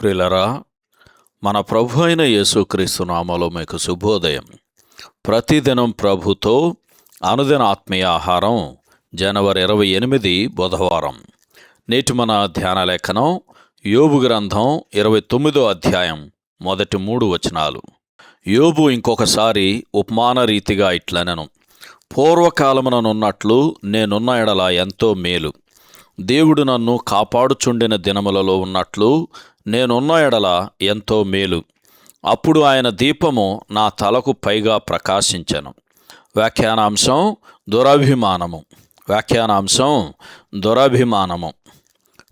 ప్రిలరా మన ప్రభు అయిన యేసుక్రీస్తు నామలో మీకు శుభోదయం. ప్రతిదినం ప్రభుతో అనుదిన ఆత్మీయ ఆహారం జనవరి ఇరవై ఎనిమిది బుధవారం. నేటి మన ధ్యాన లేఖనం యోబు గ్రంథం ఇరవై తొమ్మిదో అధ్యాయం మొదటి మూడు వచనాలు. యోబు ఇంకొకసారి ఉపమాన రీతిగా ఇట్లనెను పూర్వకాలముననున్నట్లు నేనున్న ఎడల ఎంతో మేలు. దేవుడు నన్ను కాపాడుచుండిన దినములలో ఉన్నట్లు నేనున్న ఎడల ఎంతో మేలు. అప్పుడు ఆయన దీపము నా తలకు పైగా ప్రకాశించను. వ్యాఖ్యానాంశం దురభిమానము. వ్యాఖ్యానాంశం దురభిమానము.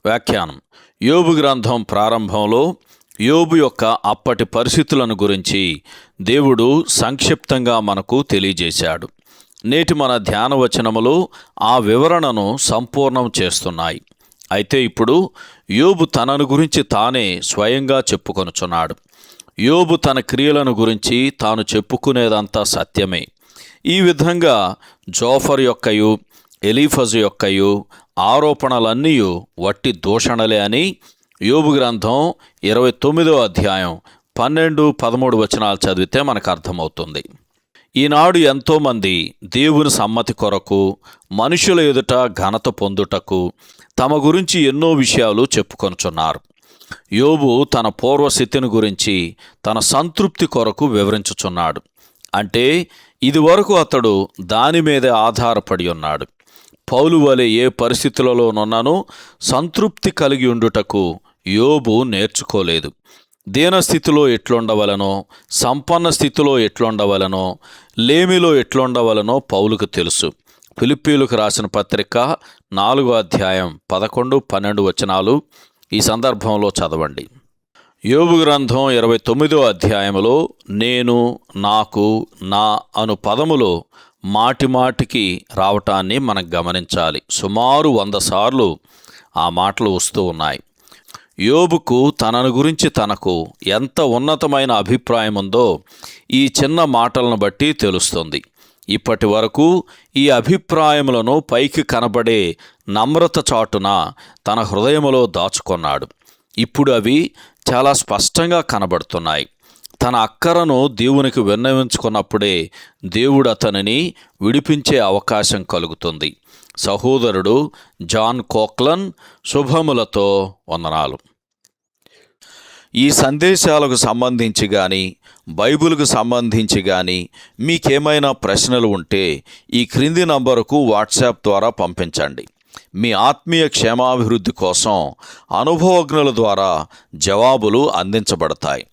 వ్యాఖ్యానం. యోబు గ్రంథం ప్రారంభంలో యోబు యొక్క అప్పటి పరిస్థితులను గురించి దేవుడు సంక్షిప్తంగా మనకు తెలియజేశాడు. నేటి మన ధ్యాన వచనములు ఆ వివరణను సంపూర్ణం చేస్తున్నాయి. అయితే ఇప్పుడు యోబు తనను గురించి తానే స్వయంగా చెప్పుకొనుచున్నాడు. యోబు తన క్రియలను గురించి తాను చెప్పుకునేదంతా సత్యమే. ఈ విధంగా జోఫర్ యొక్కయు ఎలీఫజ్ యొక్కయు ఆరోపణలన్నీ వట్టి దూషణలే అని యోబు గ్రంథం ఇరవై తొమ్మిదో అధ్యాయం పన్నెండు పదమూడు వచనాలు చదివితే మనకు అర్థమవుతుంది. ఈనాడు ఎంతోమంది దేవుని సమ్మతి కొరకు మనుషుల ఎదుట ఘనత పొందుటకు తమ గురించి ఎన్నో విషయాలు చెప్పుకొనుచున్నారు. యోబు తన పూర్వస్థితిని గురించి తన సంతృప్తి కొరకు వివరించుచున్నాడు. అంటే ఇదివరకు అతడు దాని మీద ఆధారపడి ఉన్నాడు. పౌలు వలె ఏ పరిస్థితులలోనున్నానో సంతృప్తి కలిగి ఉండుటకు యోబు నేర్చుకోలేదు. దీనస్థితిలో ఎట్లుండవలనో సంపన్న స్థితిలో ఎట్లుండవలనో లేమిలో ఎట్లుండవలనో పౌలుకు తెలుసు. ఫిలిప్పీలకు రాసిన పత్రిక నాలుగో అధ్యాయం పదకొండు పన్నెండు వచనాలు ఈ సందర్భంలో చదవండి. యోగు గ్రంథం ఇరవై తొమ్మిదో అధ్యాయంలో నేను నాకు నా అను పదములో మాటిమాటికి రావటాన్ని మనం గమనించాలి. సుమారు వంద సార్లు ఆ మాటలు వస్తూ ఉన్నాయి. యోబుకు తనను గురించి తనకు ఎంత ఉన్నతమైన అభిప్రాయం ఉందో ఈ చిన్న మాటలను బట్టి తెలుస్తుంది. ఇప్పటి వరకు ఈ అభిప్రాయములను పైకి కనబడే నమ్రత చాటున తన హృదయములో దాచుకున్నాడు. ఇప్పుడు అవి చాలా స్పష్టంగా కనబడుతున్నాయి. తన అక్కరను దేవునికి విన్నవించుకున్నప్పుడే దేవుడు అతనిని విడిపించే అవకాశం కలుగుతుంది. సహోదరుడు జాన్ కోక్లన్ శుభములతో వందనాలు. ఈ సందేశాలకు సంబంధించి కానీ బైబిల్కు సంబంధించి కానీ మీకేమైనా ప్రశ్నలు ఉంటే ఈ క్రింది నంబరుకు వాట్సాప్ ద్వారా పంపించండి. మీ ఆత్మీయ క్షేమాభివృద్ధి కోసం అనుభవజ్ఞుల ద్వారా జవాబులు అందించబడతాయి.